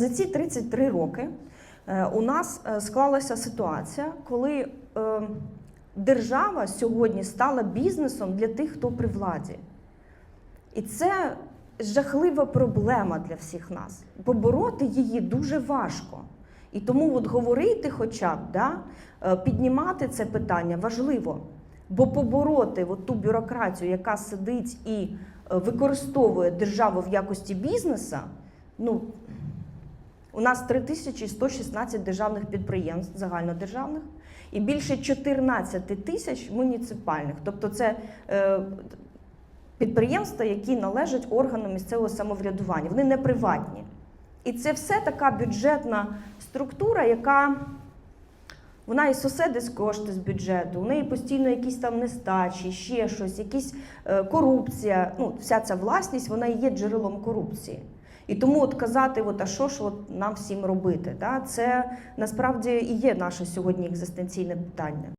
За ці 33 роки е, у нас е, склалася ситуація, коли е, держава сьогодні стала бізнесом для тих, хто при владі. І це жахлива проблема для всіх нас. Побороти її дуже важко. І тому от говорити, хоча б да, піднімати це питання важливо. Бо побороти от ту бюрократію, яка сидить і використовує державу в якості бізнеса, ну у нас 3116 державних підприємств загальнодержавних і більше 14 тисяч муніципальних. Тобто це е, підприємства, які належать органам місцевого самоврядування. Вони не приватні. І це все така бюджетна структура, яка вона і соседить кошти з бюджету, у неї постійно якісь там нестачі, ще щось, якісь е, корупція. Ну, вся ця власність вона є джерелом корупції. І тому от казати, от, а що ж от нам всім робити, да? це насправді і є наше сьогодні екзистенційне питання.